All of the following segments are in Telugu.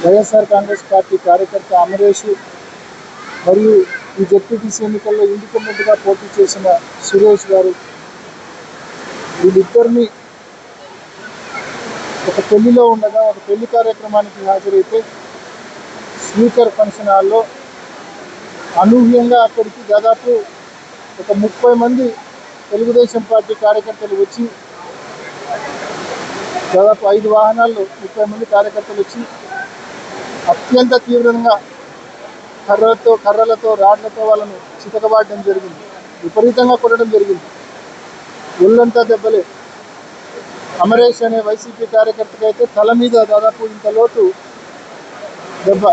వైఎస్ఆర్ కాంగ్రెస్ పార్టీ కార్యకర్త అమరేష్ మరియు ఈ జెడ్పీటీసీ ఎన్నికల్లో ఇండిపెండెంట్గా పోటీ చేసిన సురేష్ గారు వీళ్ళిద్దరిని ఒక పెళ్ళిలో ఉండగా ఒక పెళ్ళి కార్యక్రమానికి హాజరైతే స్పీకర్ ఫంక్షన్ హాల్లో అనూహ్యంగా అక్కడికి దాదాపు ఒక ముప్పై మంది తెలుగుదేశం పార్టీ కార్యకర్తలు వచ్చి దాదాపు ఐదు వాహనాల్లో ముప్పై మంది కార్యకర్తలు వచ్చి అత్యంత తీవ్రంగా కర్రలతో కర్రలతో రాడ్లతో వాళ్ళను చితకబాడడం జరిగింది. విపరీతంగా కొట్టడం జరిగింది. ఒళ్ళంతా దెబ్బలే. అమరేష్ అనే వైసీపీ కార్యకర్తకైతే అయితే తల మీద దాదాపు ఇంత లోతు దెబ్బ.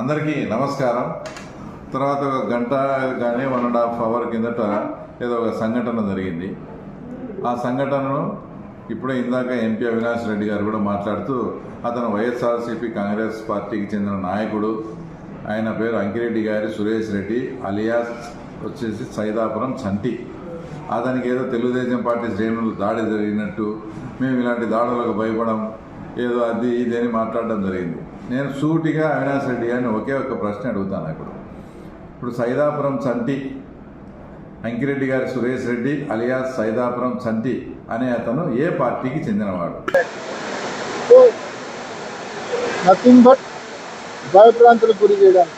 అందరికీ నమస్కారం. తర్వాత ఒక గంట కానీ వన్ అండ్ హాఫ్ అవర్ కిందట ఏదో ఒక సంఘటన జరిగింది. ఆ సంఘటనను ఇప్పుడే ఇందాక ఎంపీ అవినాష్ రెడ్డి గారు కూడా మాట్లాడుతూ అతను వైఎస్ఆర్సీపీ కాంగ్రెస్ పార్టీకి చెందిన నాయకుడు. ఆయన పేరు అంకిరెడ్డి గారి సురేష్ రెడ్డి అలియాస్ వచ్చేసి సైదాపురం చంటి. అతనికి ఏదో తెలుగుదేశం పార్టీ శ్రేణులు దాడి జరిగినట్టు మేము ఇలాంటి దాడులకు భయపడం ఏదో అది ఇది అని మాట్లాడడం జరిగింది. నేను సూటిగా అవినాష్ రెడ్డి గారిని ఒకే ఒక ప్రశ్న అడుగుతాను ఇప్పుడు ఇప్పుడు సైదాపురం చంటి అంకిరెడ్డి గారి సురేష్ రెడ్డి అలియాస్ సైదాపురం చంటి అనే అతను ఏ పార్టీకి చెందినవాడు? నథింగ్ బట్ భయభ్రాంతులకు గురి చేయడానికి.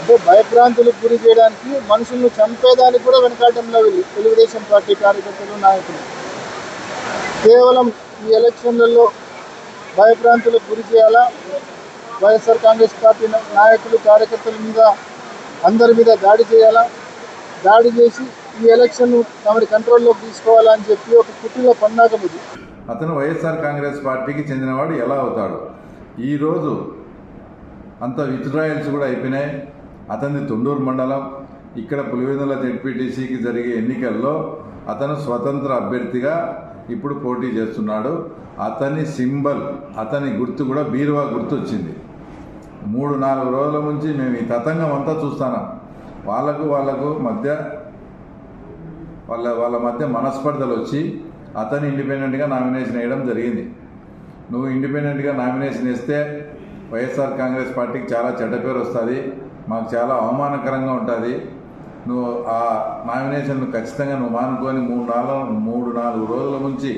అంటే భయభ్రాంతులకు గురి చేయడానికి మనుషులను చంపేదానికి కూడా వెనకాటంలో వెళ్ళి. తెలుగుదేశం పార్టీ కార్యకర్తలు నాయకులు. కేవలం ఈ ఎలక్షన్లలో భయభ్రాంతులకు గురి చేయాలా? వైఎస్ఆర్ కాంగ్రెస్ పార్టీ నాయకులు కార్యకర్తల మీద అందరి మీద దాడి చేయాలా? దాడి చేసి ఈ ఎలక్షన్ తమరి కంట్రోల్లోకి తీసుకోవాలని చెప్పి ఒక కుట్టిలో పన్నాగం ఇది. అతను వైఎస్ఆర్ కాంగ్రెస్ పార్టీకి చెందినవాడు ఎలా అవుతాడు? ఈరోజు అంత విత్డ్రాయల్స్ కూడా అయిపోయినాయి. అతని తొండూరు మండలం. ఇక్కడ పులివెందుల జెడ్పీటీసీకి జరిగే ఎన్నికల్లో అతను స్వతంత్ర అభ్యర్థిగా ఇప్పుడు పోటీ చేస్తున్నాడు. అతని సింబల్ అతని గుర్తు కూడా బీరువా గుర్తు వచ్చింది మూడు నాలుగు రోజుల నుంచి మేము ఈ తతంగం అంతా చూస్తున్నాం. వాళ్ళకు వాళ్ళకు మధ్య వాళ్ళ వాళ్ళ మధ్య మనస్పర్ధలు వచ్చి అతను ఇండిపెండెంట్గా నామినేషన్ వేయడం జరిగింది. నువ్వు ఇండిపెండెంట్గా నామినేషన్ ఇస్తే వైఎస్ఆర్ కాంగ్రెస్ పార్టీకి చాలా చెడ్డ పేరు వస్తుంది మాకు చాలా అవమానకరంగా ఉంటుంది. నువ్వు ఆ నామినేషన్ ఖచ్చితంగా నువ్వు మానుకొని మూడు నాలుగు మూడు నాలుగు రోజుల నుంచి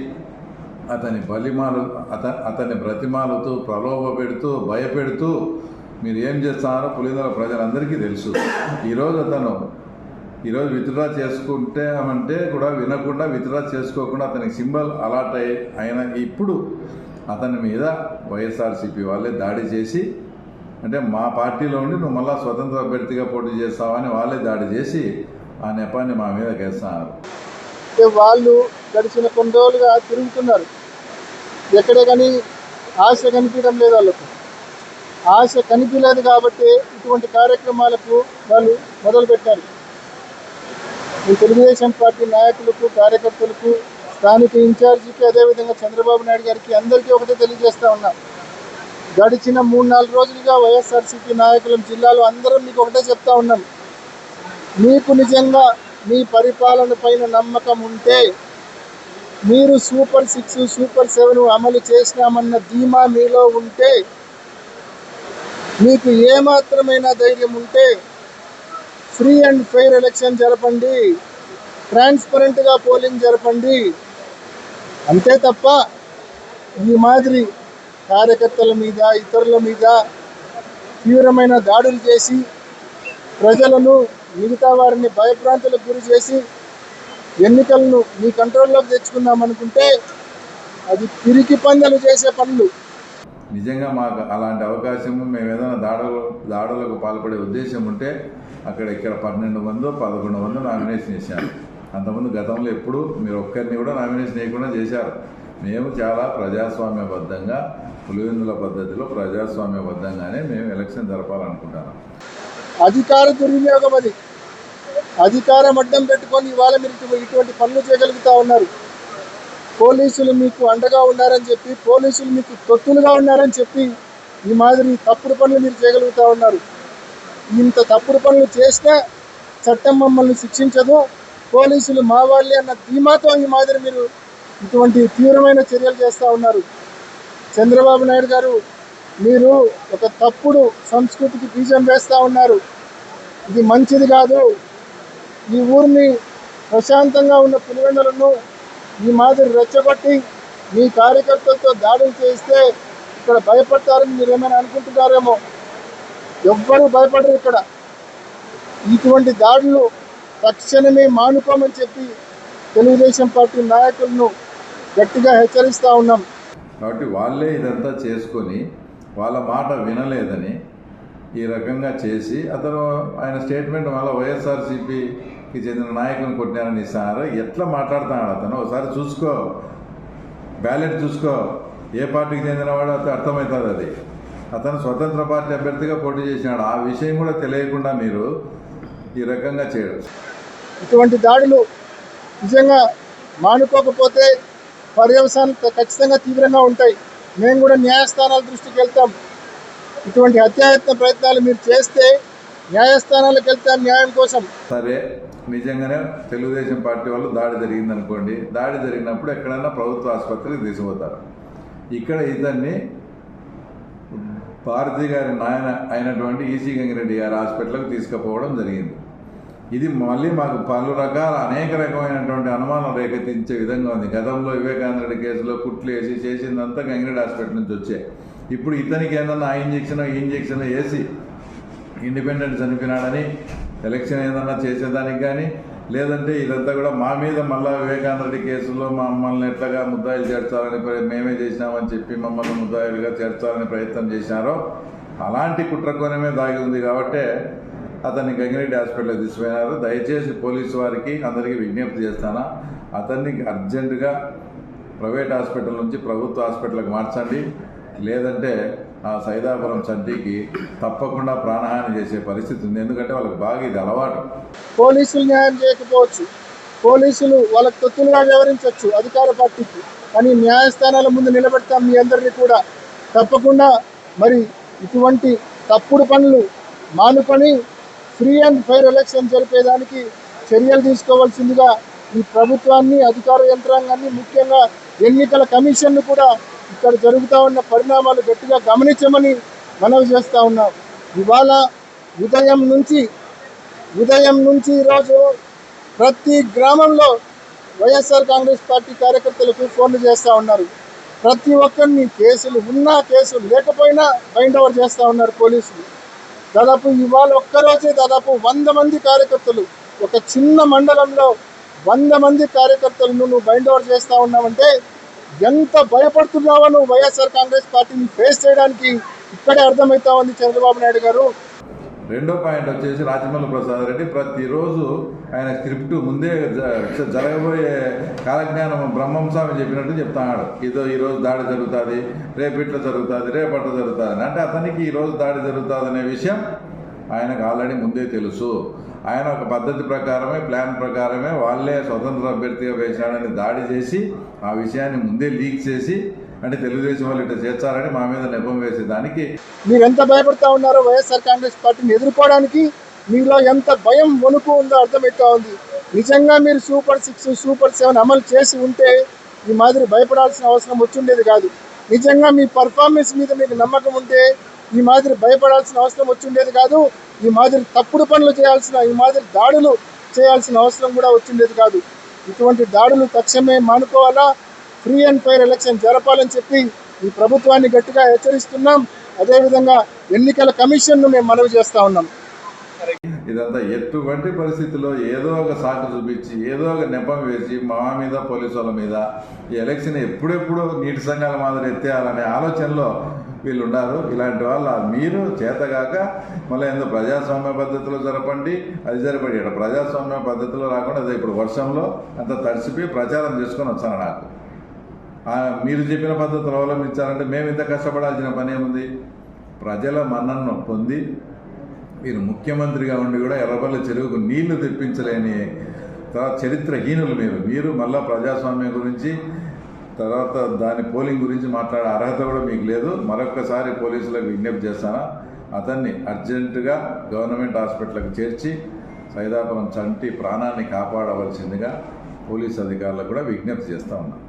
అతని బలిమాలు అత అతన్ని బ్రతిమాలుతూ ప్రలోభ పెడుతూ భయపెడుతూ మీరు ఏం చేస్తున్నారో పులిదల ప్రజలందరికీ తెలుసు. ఈరోజు అతను ఈరోజు విత్డ్రా చేసుకుంటే అంటే కూడా వినకుండా విత్డ్రా చేసుకోకుండా అతనికి సింబల్ అలాట్ అయ్యి అయిన ఇప్పుడు అతని మీద వైఎస్ఆర్సీపీ వాళ్ళే దాడి చేసి అంటే మా పార్టీలో ఉండి నువ్వు మళ్ళీ స్వతంత్ర అభ్యర్థిగా పోటీ చేస్తావని వాళ్ళే దాడి చేసి ఆ నెపాన్ని మా మీద కేస్తున్నారు. అంటే వాళ్ళు గడిచిన కొన్ని రోజులుగా తిరుగుతున్నారు. ఎక్కడే కానీ ఆశ కనిపించడం లేదు వాళ్ళకు. ఆశ కనిపించలేదు కాబట్టి ఇటువంటి కార్యక్రమాలకు వాళ్ళు మొదలుపెట్టారు. ఈ తెలుగుదేశం పార్టీ నాయకులకు కార్యకర్తలకు స్థానిక ఇన్ఛార్జికి అదేవిధంగా చంద్రబాబు నాయుడు గారికి అందరికీ ఒకటే తెలియజేస్తా ఉన్నాం. గడిచిన మూడు నాలుగు రోజులుగా వైఎస్ఆర్సీపీ నాయకులం జిల్లాలో అందరం మీకు ఒకటే చెప్తా ఉన్నాం. మీకు నిజంగా మీ పరిపాలన పైన నమ్మకం ఉంటే మీరు సూపర్ సిక్స్ సూపర్ సెవెన్ అమలు చేసినామన్న ధీమా మీలో ఉంటే మీకు ఏమాత్రమైన ధైర్యం ఉంటే ఫ్రీ అండ్ ఫెయిర్ ఎలక్షన్ జరపండి. ట్రాన్స్పరెంట్గా పోలింగ్ జరపండి. అంతే తప్ప ఈ మాదిరి కార్యకర్తల మీద ఇతరుల మీద తీవ్రమైన దాడులు చేసి ప్రజలను మిగతా వారిని భయభ్రాంతులకు గురి చేసి ఎన్నికలను మీ కంట్రోల్లోకి తెచ్చుకుందామనుకుంటే అది పిరికి పందలు చేసే పనులు. నిజంగా మాకు అలాంటి అవకాశము మేము ఏదైనా దాడులు దాడులకు పాల్పడే ఉద్దేశం ఉంటే అక్కడ ఇక్కడ పన్నెండు మంది పదకొండు మంది నామినేషన్ చేశారు. అంతకుముందు గతంలో ఎప్పుడు మీరు ఒక్కరిని కూడా నామినేషన్ చేయకుండా చేశారు. మేము చాలా ప్రజాస్వామ్యబద్ధంగా పులివెందుల పద్ధతిలో ప్రజాస్వామ్యబద్ధంగానే మేము ఎలక్షన్ జరపాలనుకుంటున్నాం. అధికార దుర్వినియోగం అది. అధికారం అడ్డం పెట్టుకొని ఇవాళ మీరు ఇటువంటి పనులు చేయగలుగుతా ఉన్నారు. పోలీసులు మీకు అండగా ఉన్నారని చెప్పి పోలీసులు మీకు తొత్తులుగా ఉన్నారని చెప్పి ఈ మాదిరి తప్పుడు పనులు మీరు చేయగలుగుతా ఉన్నారు. ఇంత తప్పుడు పనులు చేస్తే చట్టం మమ్మల్ని శిక్షించదు. పోలీసులు మా వాళ్ళే అన్న ధీమాతో ఈ మాదిరి మీరు ఇటువంటి తీవ్రమైన చర్యలు చేస్తూ ఉన్నారు. చంద్రబాబు నాయుడు గారు మీరు ఒక తప్పుడు సంస్కృతికి బీజం వేస్తూ ఉన్నారు. ఇది మంచిది కాదు. ఈ ఊరిని ప్రశాంతంగా ఉన్న పులివెందులను ఈ మాదిరి రెచ్చగొట్టి మీ కార్యకర్తలతో దాడులు చేస్తే ఇక్కడ భయపడతారని మీరు ఏమైనా అనుకుంటున్నారేమో? ఎవ్వరూ భయపడరు ఇక్కడ. ఇటువంటి దాడులు తక్షణమే మానుకోమని చెప్పి తెలుగుదేశం పార్టీ నాయకులను గట్టిగా హెచ్చరిస్తూ ఉన్నాం. కాబట్టి వాళ్ళే ఇదంతా చేసుకొని వాళ్ళ మాట వినలేదని ఈ రకంగా చేసి అతను ఆయన స్టేట్మెంట్ మళ్ళీ వైఎస్ఆర్సీపీకి చెందిన నాయకుని కొట్టినారని ఇస్తున్నారు ఎట్లా మాట్లాడుతున్నాడు అతను? ఒకసారి చూసుకో. బ్యాలెట్ చూసుకో. ఏ పార్టీకి చెందినవాడు అతను అర్థమవుతుంది అది. అతను స్వతంత్ర పార్టీ అభ్యర్థిగా పోటీ చేసినాడు. ఆ విషయం కూడా తెలియకుండా మీరు ఈ రకంగా చేయడం ఇటువంటి దాడులు నిజంగా మానుకోకపోతే పర్యవసానాలు ఖచ్చితంగా తీవ్రంగా ఉంటాయి. మేము కూడా న్యాయస్థానాల దృష్టికి వెళ్తాం. ఇటువంటి హత్యాయత్న ప్రయత్నాలు మీరు చేస్తే న్యాయస్థానాలకు వెళ్తాం న్యాయం కోసం. సరే నిజంగానే తెలుగుదేశం పార్టీ వాళ్ళు దాడి జరిగింది అనుకోండి దాడి జరిగినప్పుడు ఎక్కడైనా ప్రభుత్వ ఆసుపత్రికి తీసుకుపోతారు. ఇక్కడ ఇతన్ని భారతి గారి నాయన అయినటువంటి ఈసీ గంగిరెడ్డి గారి హాస్పిటల్కి తీసుకుపోవడం జరిగింది. ఇది మళ్ళీ మాకు పలు రకాల అనేక రకమైనటువంటి అనుమానం రేకెత్తించే విధంగా ఉంది. గతంలో వివేకానంద రెడ్డి కేసులో కుట్లు వేసి చేసిందంతా గంగిరెడ్డి హాస్పిటల్ నుంచి వచ్చే ఇప్పుడు ఇతనికి ఏదన్నా ఆ ఇంజక్షన్ ఈ ఇంజక్షన్ వేసి ఇండిపెండెంట్ చనిపోయినాడని ఎలక్షన్ ఏదన్నా చేసేదానికి కానీ లేదంటే ఇదంతా కూడా మా మీద మళ్ళా వివేకానంద రెడ్డి కేసులో మమ్మల్ని ఎట్లాగా ముద్దాయిలు చేర్చాలని మేమే చేసినామని చెప్పి మమ్మల్ని ముద్దాయిలుగా చేర్చాలని ప్రయత్నం చేశారో అలాంటి కుట్రకోణమే దాగి ఉంది కాబట్టే అతన్ని గంగిరెడ్డి హాస్పిటల్కి తీసుకుపోయినారు. దయచేసి పోలీసు వారికి అందరికీ విజ్ఞప్తి చేస్తాను అతన్ని అర్జెంటుగా ప్రైవేట్ హాస్పిటల్ నుంచి ప్రభుత్వ హాస్పిటల్కి మార్చండి. లేదంటే ఆ సైదాపురం చంటికి తప్పకుండా ప్రాణహాని చేసే పరిస్థితి ఉంది. ఎందుకంటే వాళ్ళకి బాగా ఇది అలవాటు. పోలీసులు న్యాయం చేయకపోవచ్చు. పోలీసులు వాళ్ళకి తొత్తులుగా వ్యవహరించవచ్చు అధికార పార్టీకి. కానీ న్యాయస్థానాల ముందు నిలబెడతాం మీ అందరినీ కూడా. తప్పకుండా మరి ఇటువంటి తప్పుడు పనులు మానుకొని ఫ్రీ అండ్ ఫైర్ ఎలక్షన్ జరిపేదానికి చర్యలు తీసుకోవాల్సిందిగా ఈ ప్రభుత్వాన్ని అధికార యంత్రాంగాన్ని ముఖ్యంగా ఎన్నికల కమిషన్ను కూడా ఇక్కడ జరుగుతూ ఉన్న పరిణామాలు గట్టిగా గమనించమని మనవి చేస్తూ ఉన్నాం. ఇవాళ ఉదయం నుంచి ఉదయం నుంచి ఈరోజు ప్రతి గ్రామంలో వైఎస్ఆర్ కాంగ్రెస్ పార్టీ కార్యకర్తలకు ఫోన్లు చేస్తూ ఉన్నారు. ప్రతి ఒక్కరిని కేసులు ఉన్నా కేసులు లేకపోయినా బైండ్ ఓవర్ చేస్తూ ఉన్నారు పోలీసులు. దాదాపు ఇవాళ ఒక్కరోజే దాదాపు వంద మంది కార్యకర్తలు ఒక చిన్న మండలంలో వంద మంది కార్యకర్తలను నువ్వు బైండ్ ఓవర్ చేస్తూ ఉన్నావంటే ఎంత భయపడుతున్నావో నువ్వు వైఎస్ఆర్ కాంగ్రెస్ పార్టీని ఫేస్ చేయడానికి ఇక్కడే అర్థమవుతా ఉంది చంద్రబాబు నాయుడు గారు. రెండో పాయింట్ వచ్చేసి రాజమౌళి ప్రసాద్ రెడ్డి ప్రతిరోజు ఆయన స్క్రిప్ట్ ముందే జ- జరగబోయే కాలజ్ఞానం బ్రహ్మం స్వామి చెప్పినట్టు చెప్తాడు. ఇదో ఈరోజు దాడి జరుగుతుంది రేపు ఇట్లా జరుగుతుంది రేపట్ల జరుగుతుంది అంటే అతనికి ఈరోజు దాడి జరుగుతుంది అనే విషయం ఆయనకు ఆల్రెడీ ముందే తెలుసు. ఆయన ఒక పద్ధతి ప్రకారమే ప్లాన్ ప్రకారమే వాళ్ళే స్వతంత్ర అభ్యర్థిగా వేశాడని దాడి చేసి ఆ విషయాన్ని ముందే లీక్ చేసి అంటే తెలుగుదేశం వాళ్ళు ఇట్లా చేర్చారని మా మీద నెపం వేసే దానికి మీరు ఎంత భయపడతా ఉన్నారో వైఎస్ఆర్ కాంగ్రెస్ పార్టీని ఎదుర్కోవడానికి మీలో ఎంత భయం వణుకు ఉందో అర్థమవుతా ఉంది. నిజంగా మీరు సూపర్ సిక్స్ సూపర్ సెవెన్ అమలు చేసి ఉంటే ఈ మాదిరి భయపడాల్సిన అవసరం వచ్చిండేది కాదు. నిజంగా మీ పర్ఫార్మెన్స్ మీద మీకు నమ్మకం ఉంటే ఈ మాదిరి భయపడాల్సిన అవసరం వచ్చిండేది కాదు. ఈ మాదిరి తప్పుడు పనులు చేయాల్సిన ఈ మాదిరి దాడులు చేయాల్సిన అవసరం కూడా వచ్చిండేది కాదు. ఇటువంటి దాడులు తక్షణమే మానుకోవాలా? ఫ్రీ అండ్ ఫైర్ ఎలక్షన్ జరపాలని చెప్పి ఈ ప్రభుత్వాన్ని గట్టిగా హెచ్చరిస్తున్నాం. అదేవిధంగా ఎన్నికల కమిషన్ను మేము మనవి చేస్తూ ఉన్నాం. ఇదంతా ఎటువంటి పరిస్థితుల్లో ఏదో ఒక సాకు చూపించి ఏదో ఒక నెపం వేసి మా మీద పోలీసు వాళ్ళ మీద ఈ ఎలక్షన్ ఎప్పుడెప్పుడు నీటి సంఘాల మాదిరి ఎత్తేయాలనే ఆలోచనలో వీళ్ళు ఉన్నారు ఇలాంటి వాళ్ళు మీరు చేతగాక మళ్ళీ ఏందో ప్రజాస్వామ్య పద్ధతిలో జరపండి అది జరిపడి. ప్రజాస్వామ్య పద్ధతిలో రాకుండా అదే ఇప్పుడు వర్షంలో అంత తడిసిపోయి ప్రచారం చేసుకొని వచ్చాను నాకు. మీరు చెప్పిన పద్ధతులు అవలంబించాలంటే మేము ఇంత కష్టపడాల్సిన పని ఏముంది? ప్రజల మన్నను పొంది మీరు ముఖ్యమంత్రిగా ఉండి కూడా ఎర్రబల్ల చెరువుకు నీళ్ళు తెప్పించలేని తర్వాత చరిత్రహీనులు మీరు. మీరు మళ్ళా ప్రజాస్వామ్యం గురించి తర్వాత దాని పోలింగ్ గురించి మాట్లాడే అర్హత కూడా మీకు లేదు. మరొక్కసారి పోలీసులకు విజ్ఞప్తి చేస్తాను. అతన్ని అర్జెంటుగా గవర్నమెంట్ హాస్పిటల్కి చేర్చి సైదాపురం చంటి ప్రాణాన్ని కాపాడవలసిందిగా పోలీస్ అధికారులకు కూడా విజ్ఞప్తి చేస్తూ ఉన్నాను